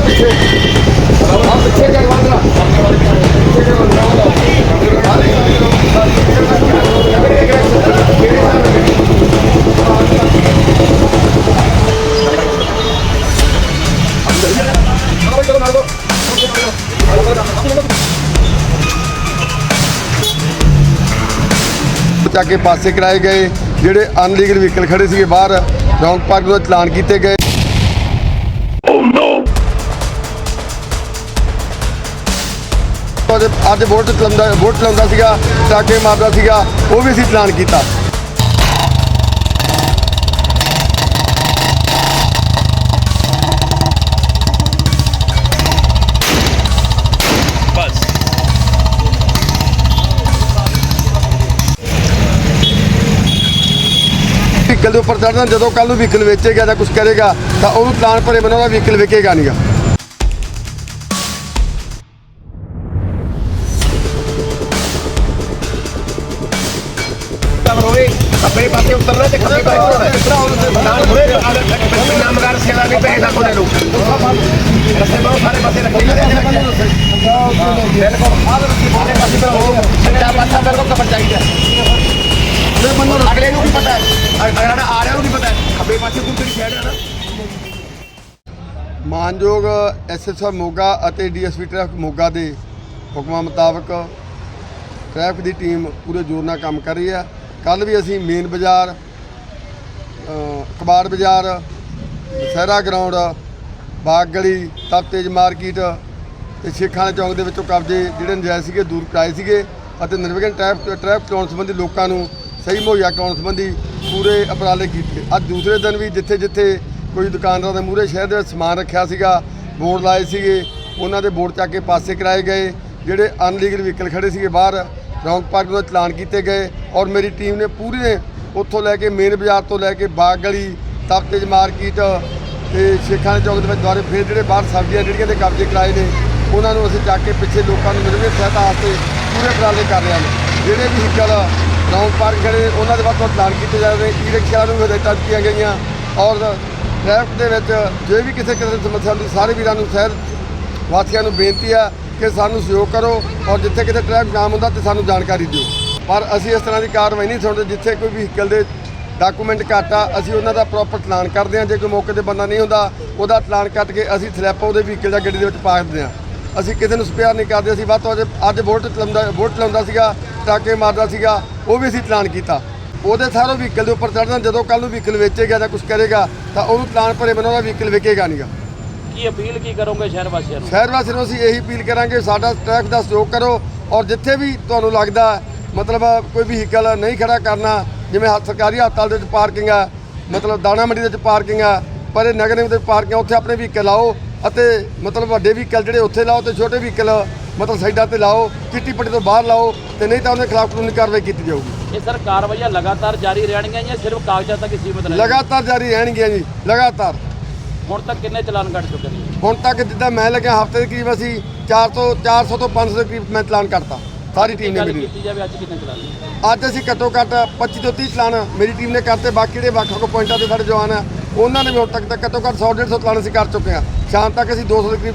ਪਿੱਛੇ ਆ ਪਿੱਛੇ ਕਰ ਵਾਂਗਾ ਪਿੱਛੇ ਕਰ ਚੱਕ ਕੇ ਪਾਸੇ ਕਰਾਏ ਗਏ, ਜਿਹੜੇ ਅਨਲੀਗਲ ਵਹੀਕਲ ਖੜੇ ਸੀਗੇ ਬਾਹਰ, ਰੌਂਗ ਪਾਰਕ ਦਾ ਚਲਾਨ ਕੀਤੇ ਗਏ। oh ਅੱਜ ਅੱਜ ਵੋਟ ਚਲਾਉਂਦਾ ਵੋਟ ਚਲਾਉਂਦਾ ਸੀਗਾ, ਟਾਕੇ ਮਾਰਦਾ ਸੀਗਾ, ਉਹ ਵੀ ਅਸੀਂ ਚਲਾਨ ਕੀਤਾ। ਵਹੀਕਲ ਦੇ ਉੱਪਰ ਚੜਨਾ ਜਦੋਂ ਕੱਲ ਨੂੰ ਵਹੀਕਲ ਵੇਚੇਗਾ ਜਾਂ ਕੁਝ ਕਰੇਗਾ, ਤਾਂ ਉਹਨੂੰ ਪਲਾਨ ਭਰੇ ਬਿਨਾਂ ਉਹਦਾ ਵਹੀਕਲ ਵਿਕੇਗਾ ਨਹੀਂਗਾ ਖੱਬੇ ਪਾਸੇ ਉਤਰਨਾ ਤੇ ਖੱਬੇ ਪਾਸੇ ਉਤਰਨਾ। ਨਾਲ ਹੋਵੇ ਨਾਮ ਸੇਵਾ ਨਹੀਂ ਪੈਸਾ ਕੋਲੇ ਨੂੰ। ਰਸਤੇ ਬਹੁਤ ਸਾਰੇ ਪਾਸੇ ਰੱਖੇ ਨੇ। ਬਿਲਕੁਲ। ਸਾਰੇ ਪਾਸੇ ਪਰ ਹੋ ਸੱਚਾ ਪਾਸਾ ਮੇਰੇ ਕਪੜ ਚਾਹੀਦਾ ਅਗਲੇ ਨੂੰ ਵੀ ਪਤਾ ਹੈ? ਅਗਲਾ ਨਾ ਆ ਰਿਹਾ ਨੂੰ ਵੀ ਪਤਾ ਹੈ? ਖੱਬੇ ਪਾਸੇ ਕੋਈ ਕਿਹੜੀ ਸਾਈਡ ਹੈ ਨਾ? ਮਾਨਯੋਗ ਐਸਐਸਆਰ ਮੋਗਾ ਅਤੇ ਡੀਐਸਪੀ ਟ੍ਰੈਫਿਕ ਮੋਗਾ ਦੇ ਹੁਕਮਾਂ ਮੁਤਾਬਕ ਟ੍ਰੈਫਿਕ ਦੀ ਟੀਮ ਪੂਰੇ ਜ਼ੋਰ ਨਾਲ ਕੰਮ ਕਰ ਰਹੀ ਹੈ। ਕੱਲ ਵੀ ਅਸੀਂ ਮੇਨ ਬਾਜ਼ਾਰ ਕਬਾੜ ਬਾਜ਼ਾਰ ਸਹਿਰਾ ਗਰਾਊਂਡ ਬਾਗ ਗਲੀ ਤਪਤੇਜ ਮਾਰਕੀਟ ਤੇ ਸ਼ੇਖਾਂ ਚੌਂਕ ਦੇ ਵਿੱਚੋਂ ਕਬਜ਼ੇ ਜਿਹੜੇ ਨਜਾਇਜ਼ ਸੀਗੇ, ਦੂਰ ਕਰਾਏ ਸੀਗੇ ਅਤੇ ਨਿਰਵਿਘਨ ਟ੍ਰੈਫਿਕ ਟ੍ਰੈਫਿਕ ਚਲਾਉਣ ਸੰਬੰਧੀ ਲੋਕਾਂ ਨੂੰ ਸਹੀ ਮੁਹੱਈਆ ਕਰਾਉਣ ਸੰਬੰਧੀ ਪੂਰੇ ਉਪਰਾਲੇ ਕੀਤੇ। ਅੱਜ ਦੂਸਰੇ ਦਿਨ ਵੀ ਜਿੱਥੇ ਜਿੱਥੇ ਕੋਈ ਦੁਕਾਨਦਾਰਾਂ ਦੇ ਮੂਹਰੇ ਸ਼ਹਿਰ ਦੇ ਵਿੱਚ ਸਮਾਨ ਰੱਖਿਆ ਸੀਗਾ, ਬੋਰਡ ਲਾਏ ਸੀਗੇ, ਉਹਨਾਂ ਦੇ ਬੋਰਡ ਚੱਕ ਕੇ ਪਾਸੇ ਕਰਾਏ ਗਏ, ਜਿਹੜੇ ਅਨਲੀਗਲ ਵਹੀਕਲ ਖੜੇ ਸੀਗੇ ਬਾਹਰ। ਰੌਂਗ ਪਾਰਕ ਦਾ ਚਲਾਨ ਕੀਤੇ ਗਏ ਔਰ ਮੇਰੀ ਟੀਮ ਨੇ ਪੂਰੇ ਉੱਥੋਂ ਲੈ ਕੇ ਮੇਨ ਬਾਜ਼ਾਰ ਤੋਂ ਲੈ ਕੇ ਬਾਗ ਗਲੀ ਤਪਤੇਜ ਮਾਰਕੀਟ ਤੇ ਸ਼ੇਖਾਂ ਦੇ ਚੌਕ ਦੇ ਵਿੱਚ ਦੁਆਰੇ ਫੇਰ ਜਿਹੜੇ ਬਾਹਰ ਸਬਜ਼ੀਆਂ ਜਿਹੜੀਆਂ ਦੇ ਕਬਜ਼ੇ ਕਰਾਏ ਨੇ, ਉਹਨਾਂ ਨੂੰ ਅਸੀਂ ਚੱਕ ਕੇ ਪਿੱਛੇ ਲੋਕਾਂ ਨੂੰ ਮਿਲਵੇ ਸਹਾਇਤਾ ਵਾਸਤੇ ਪੂਰੇ ਉਪਰਾਲੇ ਕਰ ਰਹੇ ਹਾਂ। ਜਿਹੜੇ ਵਹੀਕਲ ਰੌਂਗ ਪਾਰਕ ਖੜੇ ਉਹਨਾਂ ਦੇ ਵੱਧ ਤੋਂ ਚਲਾਨ ਕੀਤੇ ਜਾ ਰਹੇ ਨੇ। ਈ ਰਿਕਸ਼ਾ ਨੂੰ ਹਦਾਇਤਾਂ ਦਿੱਤੀਆਂ ਗਈਆਂ ਔਰ ਟ੍ਰੈਫਿਕ ਦੇ ਵਿੱਚ ਜੇ ਵੀ ਕਿਸੇ ਕਿਸੇ ਸਮੱਸਿਆ ਹੁੰਦੀ, ਸਾਰੇ ਵੀਰਾਂ ਨੂੰ ਸ਼ਹਿਰ ਵਾਸੀਆਂ ਨੂੰ ਬੇਨਤੀ ਆ ਕਿ ਸਾਨੂੰ ਸਹਿਯੋਗ ਕਰੋ ਔਰ ਜਿੱਥੇ ਕਿਤੇ ਟ੍ਰੈਫਿਕ ਜਾਮ ਹੁੰਦਾ ਤੇ ਸਾਨੂੰ ਜਾਣਕਾਰੀ ਦਿਓ। ਪਰ ਅਸੀਂ ਇਸ ਤਰ੍ਹਾਂ ਦੀ ਕਾਰਵਾਈ ਨਹੀਂ ਸੁਣਦੇ ਜਿੱਥੇ ਕੋਈ ਵਹੀਕਲ ਦੇ ਡਾਕੂਮੈਂਟ ਘੱਟ ਆ, ਅਸੀਂ ਉਹਨਾਂ ਦਾ ਪ੍ਰੋਪਰ ਚਲਾਨ ਕਰਦੇ ਹਾਂ। ਜੇ ਕੋਈ ਮੌਕੇ ਤੇ ਬੰਦਾ ਨਹੀਂ ਹੁੰਦਾ, ਉਹਦਾ ਚਲਾਨ ਕੱਟ ਕੇ ਅਸੀਂ ਸਲੈਪ ਉਹਦੇ ਵਹੀਕਲ ਜਾਂ ਗੱਡੀ ਦੇ ਵਿੱਚ ਪਾ ਦਿੰਦੇ ਹਾਂ। ਅਸੀਂ ਕਿਸੇ ਨੂੰ ਸਪੇਅਰ ਨਹੀਂ ਕਰਦੇ, ਅਸੀਂ ਵੱਧ ਤੋਂ ਵੱਧ ਅੱਜ ਵੋਟ ਚਲਾਉਂਦਾ ਵੋਟ ਚਲਾਉਂਦਾ ਸੀਗਾ, ਟਾਕੇ ਮਾਰਦਾ ਸੀਗਾ, ਉਹ ਵੀ ਅਸੀਂ ਚਲਾਨ ਕੀਤਾ। ਉਹਦੇ ਸਾਰੋਂ ਵਹੀਕਲ ਦੇ ਉੱਪਰ ਚੜਨਾ ਜਦੋਂ ਕੱਲ ਨੂੰ ਵਹੀਕਲ ਵੇਚੇਗਾ ਜਾਂ ਕੁਝ ਕਰੇਗਾ, ਤਾਂ ਉਹਨੂੰ ਚਲਾਨ ਭਰੇ ਬਿਨਾਂ ਉਹਦਾ ਵਹੀਕਲ ਵਿਕੇਗਾ ਨਹੀਂਗਾ ਕੀ ਅਪੀਲ ਕੀ ਕਰੋਗੇ ਸ਼ਹਿਰ ਵਾਸੀਆਂ ਨੂੰ? ਸ਼ਹਿਰ ਵਾਸੀਆਂ ਨੂੰ ਅਸੀਂ ਇਹੀ ਅਪੀਲ ਕਰਾਂਗੇ ਸਾਡਾ ਟ੍ਰੈਫਿਕ ਦਾ ਸਹਿਯੋਗ ਕਰੋ ਔਰ ਜਿੱਥੇ ਵੀ ਤੁਹਾਨੂੰ ਲੱਗਦਾ ਮਤਲਬ ਕੋਈ ਵਹੀਕਲ ਨਹੀਂ ਖੜਾ ਕਰਨਾ ਜਿਵੇਂ ਹੱਥ ਸਰਕਾਰੀ ਹਸਪਤਾਲ ਦੇ ਵਿੱਚ ਪਾਰਕਿੰਗ ਆ ਮਤਲਬ ਦਾਣਾ ਮੰਡੀ ਦੇ ਵਿੱਚ ਪਾਰਕਿੰਗ ਆ ਪਰ ਇਹ ਨਗਰ ਨਿਗਮ ਦੇ ਪਾਰਕਿੰਗ ਆ, ਉੱਥੇ ਆਪਣੇ ਵਹੀਕਲ ਲਾਓ ਅਤੇ ਮਤਲਬ ਵੱਡੇ ਵਹੀਕਲ ਜਿਹੜੇ ਉੱਥੇ ਲਾਓ ਤੇ ਛੋਟੇ ਵਹੀਕਲ ਮਤਲਬ ਸਾਈਡਾਂ ਤੇ ਲਾਓ ਕਿੱਟੀ ਪੱਟੀ ਤੋਂ ਬਾਹਰ ਲਾਓ ਤੇ ਨਹੀਂ ਤਾਂ ਉਹਦੇ ਖਿਲਾਫ ਕਾਨੂੰਨੀ ਕਾਰਵਾਈ ਕੀਤੀ ਜਾਊਗੀ। ਇਹ ਸਰ ਕਾਰਵਾਈਆਂ ਲਗਾਤਾਰ ਜਾਰੀ ਰਹਿਣਗੀਆਂ ਜਾਂ ਸਿਰਫ ਕਾਗਜ਼ਾਂ ਤੱਕ ਹੀ ਸੀਮਿਤ ਰਹਿਣਗੀਆਂ? ਲਗਾਤਾਰ ਜਾਰੀ ਰਹਿਣਗੀਆਂ ਜੀ ਲਗਾਤਾਰ। ਹੁਣ ਤੱਕ ਕਿੰਨੇ ਚਲਾਨ ਕੱਟ ਚੁੱਕੇ ਨੇ? ਹੁਣ ਤੱਕ ਜਿੱਦਾਂ ਮੈਂ ਲੱਗਿਆ ਹਫ਼ਤੇ ਦੇ ਕਰੀਬ ਅਸੀਂ 400 400 ਤੋਂ 500 ਦੇ ਕਰੀਬ ਮੈਂ ਚਲਾਨ ਕਰਤਾ ਸਾਰੀ ਟੀਮ ਨੇ ਗੱਲ ਮੇਰੀ। ਕੀਤੀ ਜਾਵੇ ਅੱਜ ਕਿੰਨੇ ਚਲਾਨ ਅੱਜ ਅਸੀਂ ਘੱਟੋ ਘੱਟ 25 ਤੋਂ 30 ਚਲਾਨ ਮੇਰੀ ਟੀਮ ਨੇ ਕਰਤੇ ਬਾਕੀ ਜਿਹੜੇ ਵੱਖ ਵੱਖ ਪੁਆਇੰਟਾਂ ਦੇ ਸਾਡੇ ਜਵਾਨ ਆ ਉਹਨਾਂ ਨੇ ਵੀ ਹੁਣ ਤੱਕ ਤਾਂ ਘੱਟੋ ਘੱਟ 100 150 ਚਲਾਨ ਅਸੀਂ ਕਰ ਚੁੱਕੇ ਆ। ਸ਼ਾਮ ਤੱਕ ਅਸੀਂ 200 ਦੇ ਕਰੀਬ